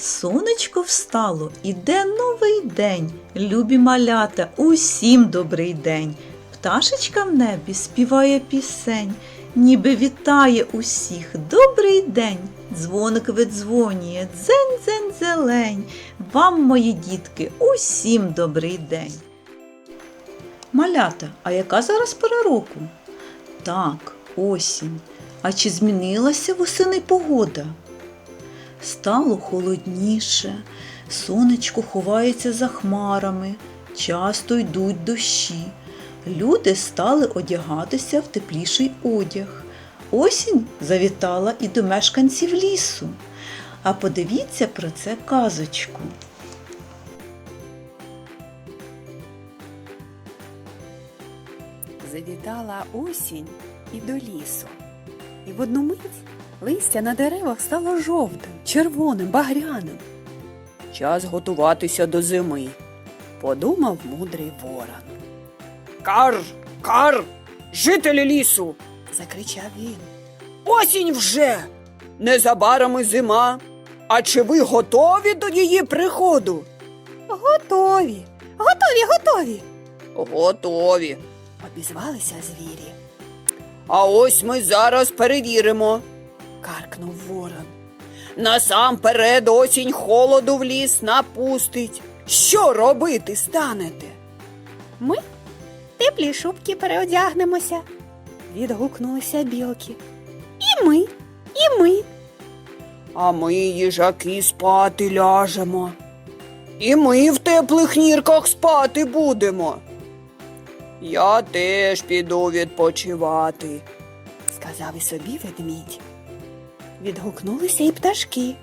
Сонечко встало, іде новий день. Любі малята, усім добрий день. Пташечка в небі співає пісень, ніби вітає усіх. Добрий день. Дзвоник видзвонює, дзень-дзень зелень. Вам, мої дітки, усім добрий день. Малята, а яка зараз пора року? Так, осінь. А чи змінилася восени погода? Стало холодніше, сонечко ховається за хмарами, часто йдуть дощі. Люди стали одягатися в тепліший одяг. Осінь завітала і до мешканців лісу. А подивіться про це казочку. Завітала осінь і до лісу. І в одну мить листя на деревах стало жовтим, червоним, багряним. Час готуватися до зими, подумав мудрий ворон. Кар, кар, жителі лісу, Закричав він. осінь вже. Незабаром і зима. А чи ви готові до її приходу? Готові, готові, готові. Готові. Обізвалися звірі. А ось ми зараз перевіримо. Каркнув ворон. Насамперед осінь холоду в ліс напустить. Що робити станете? Ми теплі шубки переодягнемося. Відгукнулися білки. І ми, і ми. А ми, їжаки, спати ляжемо. І ми в теплих нірках спати будемо. Я теж піду відпочивати. сказав і собі ведмідь. Відгукнулися і пташки.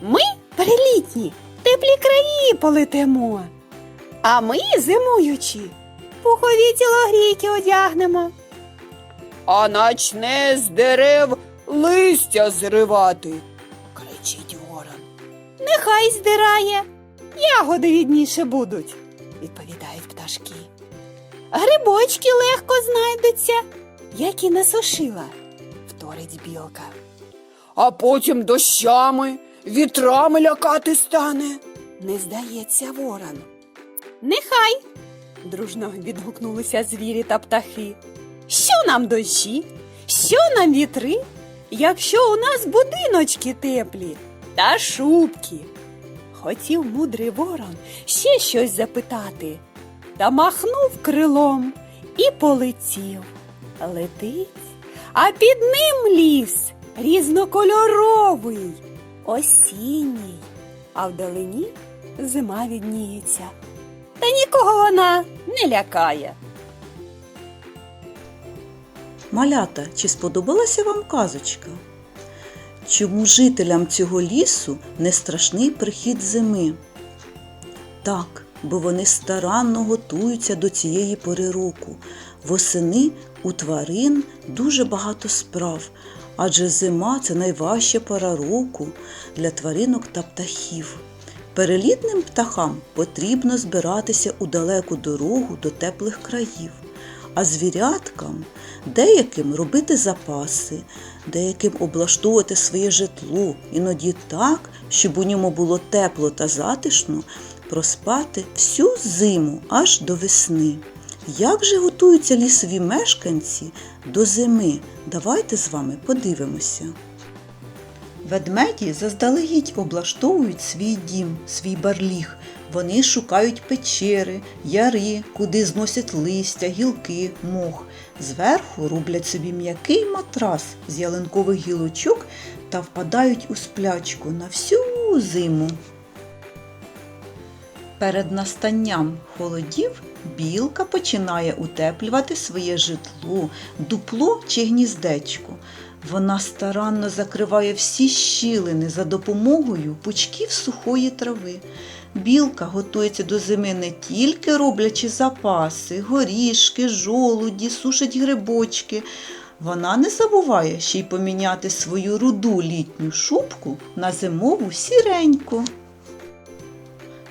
Ми, перелітні, теплі краї полетимо. А ми, зимуючі, пухові тілогрійки одягнемо. А начне з дерев листя зривати. кричить ворон. Нехай здирає, ягоди відніше будуть, відповідають пташки. Грибочки легко знайдуться, які насушила, вторить білка. А потім дощами, вітрами лякати стане. Не здається ворон. Нехай. дружно відгукнулися звірі та птахи. Що нам дощі? Що нам вітри? Якщо у нас будиночки теплі та шубки. Хотів мудрий ворон ще щось запитати, та махнув крилом і полетів. Летить, а під ним ліс різнокольоровий, осінній, а вдалині зима відніється. Та нікого вона не лякає. Малята, чи сподобалася вам казочка? Чому жителям цього лісу не страшний прихід зими? Так, бо вони старанно готуються до цієї пори року. Восени у тварин дуже багато справ, адже зима це найважча пора року для тваринок та птахів. Перелітним птахам потрібно збиратися у далеку дорогу до теплих країв, а звіряткам деяким робити запаси, деяким облаштовувати своє житло, іноді так, щоб у ньому було тепло та затишно, проспати всю зиму аж до весни. Як же готуються лісові мешканці до зими? Давайте з вами подивимося. Ведмеді заздалегідь облаштовують свій дім, свій барліг. Вони шукають печери, яри, куди зносять листя, гілки, мох. Зверху роблять собі м'який матрас з ялинкових гілочок та впадають у сплячку на всю зиму. Перед настанням холодів білка починає утеплювати своє житло, дупло чи гніздечко. Вона старанно закриває всі щілини за допомогою пучків сухої трави. Білка готується до зими не тільки роблячи запаси, горішки, жолуді, сушить грибочки. Вона не забуває ще й поміняти свою руду літню шубку на зимову сіреньку.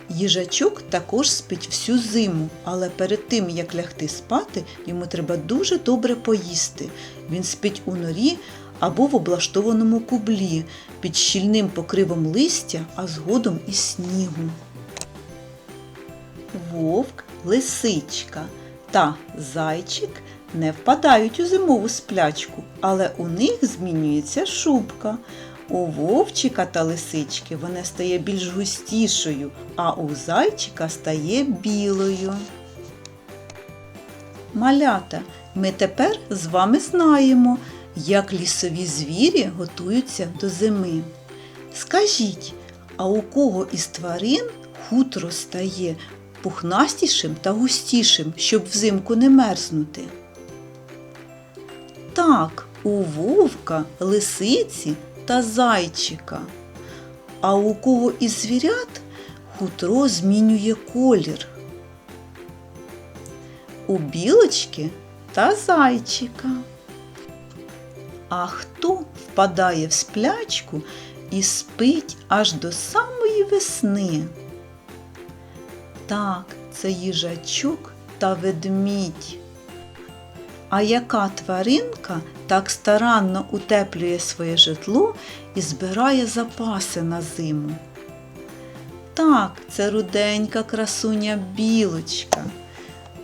Їжачок також спить всю зиму, але перед тим, як лягти спати, йому треба дуже добре поїсти. Він спить у норі або в облаштованому кублі під щільним покривом листя, а згодом і снігу. Вовк, лисичка та зайчик не впадають у зимову сплячку, але у них змінюється шубка. У вовчика та лисички вона стає більш густішою, а у зайчика стає білою. Малята, ми тепер з вами знаємо, як лісові звірі готуються до зими. Скажіть, а у кого із тварин хутро стає пухнастішим та густішим, щоб взимку не мерзнути? Так, у вовка, лисиці та зайчика. А у кого із звірят хутро змінює колір? У білочки та зайчика. А хто впадає в сплячку і спить аж до самої весни? Так, це їжачок та ведмідь. А яка тваринка так старанно утеплює своє житло і збирає запаси на зиму? Так, це руденька красуня білочка.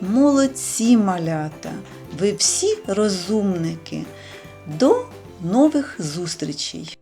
Молодці малята! Ви всі розумники. До нових зустрічей!